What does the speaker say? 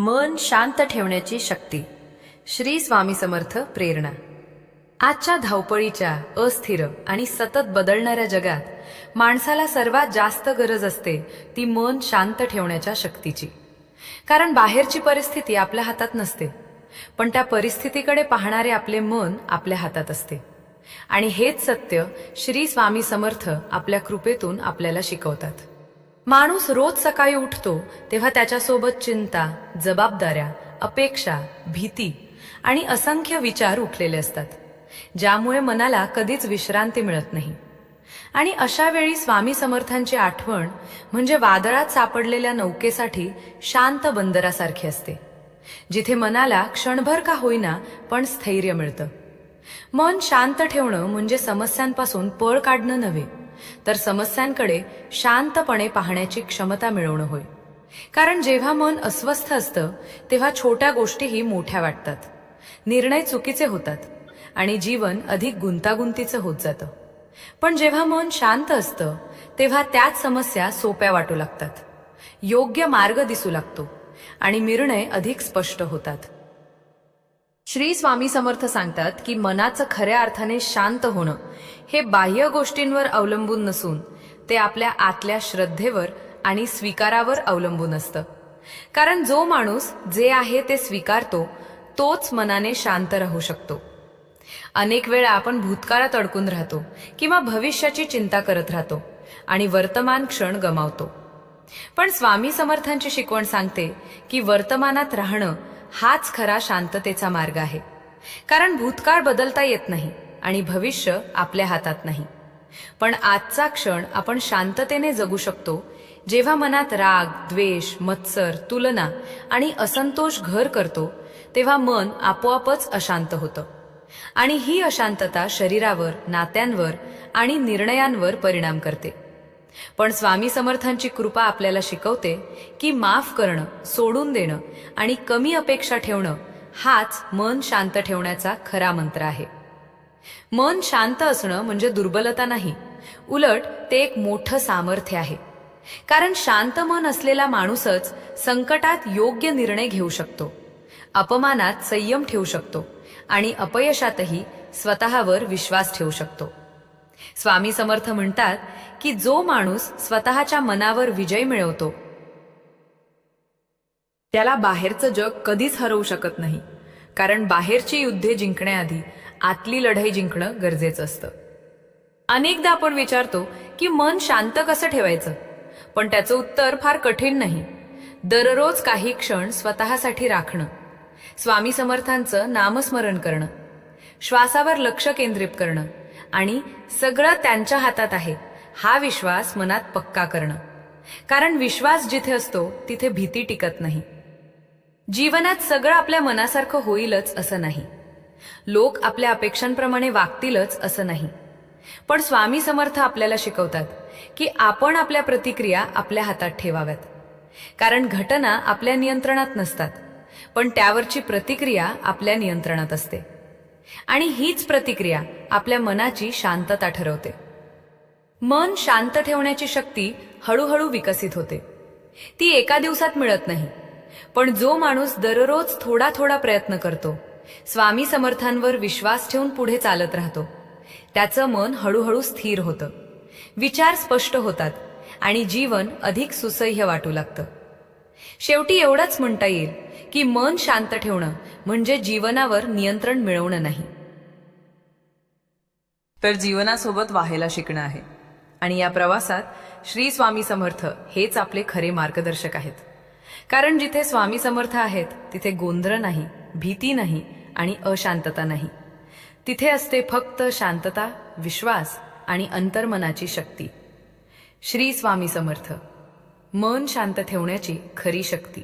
मन शांत ठेवण्याची शक्ती. श्री स्वामी समर्थ प्रेरणा. आजच्या धावपळीच्या अस्थिर आणि सतत बदलणाऱ्या जगात माणसाला सर्वात जास्त गरज असते ती मन शांत ठेवण्याच्या शक्तीची. कारण बाहेरची परिस्थिती आपल्या हातात नसते पण त्या परिस्थितीकडे पाहणारे आपले मन आपल्या हातात असते. आणि हेच सत्य श्री स्वामी समर्थ आपल्या कृपेतून आपल्याला शिकवतात. माणूस रोज सकाळी उठतो तेव्हा त्याच्यासोबत चिंता जबाबदाऱ्या अपेक्षा भीती आणि असंख्य विचार उठलेले असतात ज्यामुळे मनाला कधीच विश्रांती मिळत नाही. आणि अशा वेळी स्वामी समर्थांची आठवण म्हणजे वादळात सापडलेल्या नौकेसाठी शांत बंदरासारखी असते जिथे मनाला क्षणभर का होईना पण स्थैर्य मिळतं. मन शांत ठेवणं म्हणजे समस्यांपासून पळ काढणं नव्हे. तर समस्यांकडे शांतपणे पाहण्याची क्षमता मिळवणं होय. कारण जेव्हा मन अस्वस्थ असतं तेव्हा छोट्या गोष्टीही मोठ्या वाटतात. निर्णय चुकीचे होतात आणि जीवन अधिक गुंतागुंतीचं होत जातं. पण जेव्हा मन शांत असतं तेव्हा त्याच समस्या सोप्या वाटू लागतात. योग्य मार्ग दिसू लागतो आणि निर्णय अधिक स्पष्ट होतात. श्री स्वामी समर्थ सांगतात की मनाचं खऱ्या अर्थाने शांत होणं हे बाह्य गोष्टींवर अवलंबून नसून ते आपल्या आतल्या श्रद्धेवर आणि स्वीकारावर अवलंबून असतं. कारण जो माणूस जे आहे ते स्वीकारतो तोच मनाने शांत राहू शकतो. अनेक वेळा आपण भूतकाळात अडकून राहतो किंवा भविष्याची चिंता करत राहतो आणि वर्तमान क्षण गमावतो. पण स्वामी समर्थांची शिकवण सांगते की वर्तमानात राहणं हाच खरा शांततेचा मार्ग आहे. कारण भूतकाळ बदलता येत नाही आणि भविष्य आपल्या हातात नाही. पण आजचा क्षण आपण शांततेने जगू शकतो जेव्हा मनात राग द्वेष मत्सर तुलना आणि असंतोष घर करतो तेव्हा मन आपोआपच अशांत होतं. आणि ही अशांतता शरीरावर नात्यांवर आणि निर्णयांवर परिणाम करते. पण स्वामी समर्थांची कृपा आपल्याला शिकवते की माफ करणं सोडून देणं आणि कमी अपेक्षा ठेवणं हाच मन शांत ठेवण्याचा खरा मंत्र आहे. मन शांत असणं म्हणजे दुर्बलता नाही. उलट ते एक मोठं सामर्थ्य आहे. कारण शांत मन असलेला माणूसच संकटात योग्य निर्णय घेऊ शकतो अपमानात संयम ठेवू शकतो आणि अपयशातही स्वतःवर विश्वास ठेवू शकतो. स्वामी समर्थ म्हणतात की जो माणूस स्वतःच्या मनावर विजय मिळवतो त्याला बाहेरचं जग कधीच हरवू शकत नाही कारण बाहेरची युद्धे जिंकण्याआधी आतली लढाई जिंकणं गरजेचं असतं. अनेकदा आपण विचारतो की मन शांत कसं ठेवायचं पण त्याचं उत्तर फार कठीण नाही. दररोज काही क्षण स्वतःसाठी राखणं स्वामी समर्थांचं नामस्मरण करणं श्वासावर लक्ष केंद्रित करणं आणि सगळं त्यांच्या हातात आहे. हा विश्वास मनात पक्का करणं. कारण विश्वास जिथे असतो तिथे भीती टिकत नाही. जीवनात सगळं आपल्या मनासारखं होईलच असं नाही. लोक आपल्या अपेक्षांप्रमाणे वागतीलच असं नाही. पण स्वामी समर्थ आपल्याला शिकवतात की आपण आपल्या प्रतिक्रिया आपल्या हातात ठेवाव्यात. कारण घटना आपल्या नियंत्रणात नसतात पण त्यावरची प्रतिक्रिया आपल्या नियंत्रणात असते. आणि हीच प्रतिक्रिया आपल्या मनाची शांतता ठरवते. मन शांत ठेवण्याची शक्ती हळूहळू विकसित होते. ती एका दिवसात मिळत नाही पण जो माणूस दररोज थोडा थोडा प्रयत्न करतो स्वामी समर्थांवर विश्वास ठेवून पुढे चालत राहतो त्याचं मन हळूहळू स्थिर होतं. विचार स्पष्ट होतात आणि जीवन अधिक सुसह्य वाटू लागतं. शेवटी एवढंच म्हणता येईल की मन शांत ठेवणं म्हणजे जीवनावर नियंत्रण मिळवणं नाही. तर जीवनासोबत व्हायला शिकणं आहे. आणि या प्रवासात श्री स्वामी समर्थ हेच आपले खरे मार्गदर्शक आहेत. कारण जिथे स्वामी समर्थ आहेत तिथे गोंधळ नाही भीती नाही आणि अशांतता नाही. तिथे असते फक्त शांतता विश्वास आणि अंतर्मनाची शक्ती. श्री स्वामी समर्थ. मन शांत ठेवण्याची खरी शक्ती.